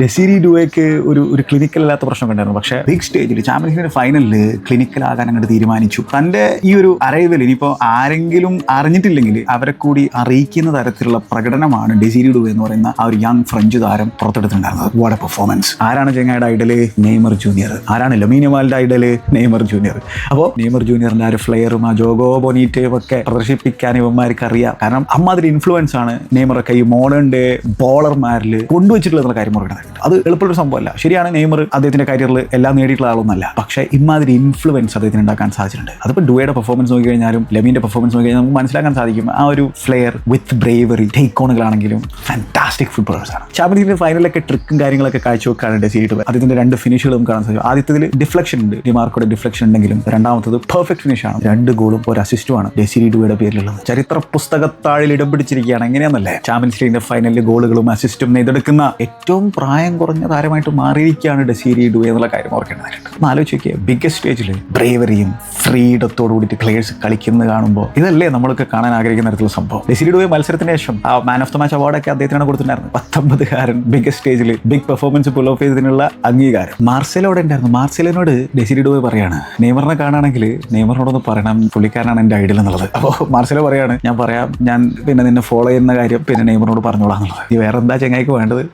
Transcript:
ഡെസിരി ഡുവേക്ക് ഒരു ഒരു ക്ലിനിക്കൽ അല്ലാത്ത പ്രശ്നം ഉണ്ടായിരുന്നു പക്ഷേ ബിഗ് സ്റ്റേജിൽ ചാമ്പ്യൻസ് ലീഗിന്റെ ഫൈനലിൽ ക്ലിനിക്കൽ ആകാൻ അങ്ങോട്ട് തീരുമാനിച്ചു. തന്റെ ഈ ഒരു അറൈവൽ ഇനിയിപ്പോൾ ആരെങ്കിലും അറിഞ്ഞിട്ടില്ലെങ്കിൽ അവരെ കൂടി അറിയിക്കുന്ന തരത്തിലുള്ള പ്രകടനമാണ് ഡെസിരി ഡുവേ എന്ന് പറയുന്ന ആ ഒരു യങ് ഫ്രഞ്ച് താരം പുറത്തെടുത്തിട്ടുണ്ടായിരുന്നത്. വാട്ട് എ പെർഫോമൻസ് ആരാണ് ചെങ്ങായുടെ ഐഡൽ നെയ്മർ ജൂനിയർ ആരാണ് ലൊമീനിയമാലിന്റെ ഐഡൽ നെയ്മർ ജൂനിയർ അപ്പോൾ നെയ്മർ ജൂനിയറിന്റെ ആ ഒരു ഫ്ലെയറും ആ ജോഗോ ബൊനീറ്റയും ഒക്കെ പ്രദർശിപ്പിക്കാൻ ഇവന്മാർക്ക് അറിയാം കാരണം അമ്മാതിരി ഇൻഫ്ലുവൻസ് ആണ് നെയ്മറൊക്കെ ഈ മോഡേൺ ഡേ ബോളർമാരിൽ കൊണ്ടുവച്ചിട്ടുള്ള കാര്യം പറയുന്നത് അത് എളുപ്പമുള്ള സംഭവമല്ല. ശരിയാണ് നെയ്മർ അദ്ദേഹത്തിന്റെ കരിയറിൽ എല്ലാം നേടിയിട്ടുള്ള ആളൊന്നല്ല. പക്ഷെ ഇമാതിരി ഇൻഫ്ലുവൻസ് അദ്ദേഹത്തിന് ഉണ്ടാക്കാൻ സാധിച്ചിട്ടുണ്ട്. അതിപ്പോൾ ഡുവയുടെ പെർഫോമൻസ് നോക്കി കഴിഞ്ഞാലും ലെമിന്റെ പെർഫോമൻസ് നോക്കി കഴിഞ്ഞാൽ നമുക്ക് മനസ്സിലാക്കാൻ സാധിക്കും. ആ ഒരു ഫ്ലെയർ വിത്ത് ബ്രേവറി ടേക്ക് ഓണുകളാണെങ്കിലും ഫാന്റാസ്റ്റിക് ഫുട്ബോളേഴ്സ് ആണ്. ചാമ്പ്യൻസ് ഫൈനലൊക്കെ ട്രിക്കും കാര്യങ്ങളൊക്കെ കാഴ്ചവെക്കാറുണ്ട് സീറ്റ് അദ്ദേഹത്തിന്റെ രണ്ട് ഫിനിഷുകളും കാണാൻ സാധിക്കും. ആദ്യത്തിൽ ഡിഫ്ലക്ഷൻ ഉണ്ട്. ഡിമാർക്കോടെ ഡിഫ്ലക്ഷൻ ഉണ്ടെങ്കിലും രണ്ടാമത്തത് പെർഫെക്റ്റ് ഫിനിഷ് ആണ്. രണ്ട് ഗോളും ഒരു അസിസ്റ്റും അസിസ്റ്റുമാണ് ഡെസിരി ഡുവയുടെ പേരിലുള്ളത്. ചരിത്ര പുസ്തകത്താഴിൽ ഇടം പിടിച്ചിരിക്കുകയാണ്. എങ്ങനെയാണെന്നല്ലേ ചാമ്പ്യൻസ് ലീഗിന്റെ ഫൈനലിൽ ഗോളുകളും അസിസ്റ്റും നെയ്തെടുക്കുന്ന ഏറ്റവും കുറഞ്ഞ താരമായിട്ട് മാറിയിരിക്കുകയാണ് ഡെസീരി ഡു എന്നുള്ള കാര്യം ഓർക്കേണ്ടതായിട്ട് ഒന്ന് ആലോചിച്ച് ബിഗ്ഗസ്റ്റ് സ്റ്റേജിൽ ബ്രേവറിയും ഫ്രീഡത്തോടു കൂടിയിട്ട് പ്ലേയേഴ്സ് കളിക്കുന്നത് കാണുമ്പോൾ ഇതല്ലേ നമ്മളൊക്കെ കാണാൻ ആഗ്രഹിക്കുന്ന തരത്തിലുള്ള സംഭവം. ഡെസീരി ഡുവെ മത്സരത്തിന് ശേഷം ആ മാൻ ഓഫ് ദ മാച്ച് അവാർഡൊക്കെ അദ്ദേഹത്തിനാണ് കൊടുത്തിട്ടുണ്ടായിരുന്നത്. പത്തൊമ്പതുകാരൻ ബിഗ്ഗസ്റ്റ് സ്റ്റേജിൽ ബിഗ് പെർഫോമൻസ് പുൾ ഓഫ് ചെയ്തതിനുള്ള അംഗീകാരം. മാർസലോടെ ഉണ്ടായിരുന്നു. മാർസലിനോട് ഡെസിരി ഡുവെ പറയാണ് നെയ്മറിനെ കാണാണെങ്കിൽ നെയ്മറിനോടൊന്ന് പറയണം പുള്ളിക്കാരനാണ് എന്റെ ഐഡിയൽ എന്നുള്ളത്. അപ്പോൾ മാർസലോ പറയാണ് ഞാൻ പറയാം ഞാൻ പിന്നെ നിന്നെ ഫോളോ ചെയ്യുന്ന കാര്യം പിന്നെ നെയ്മറിനോട് പറഞ്ഞോളാം എന്നുള്ളത്. വേറെ എന്താ ചെങ്ങായിക്ക് വേണ്ടത്?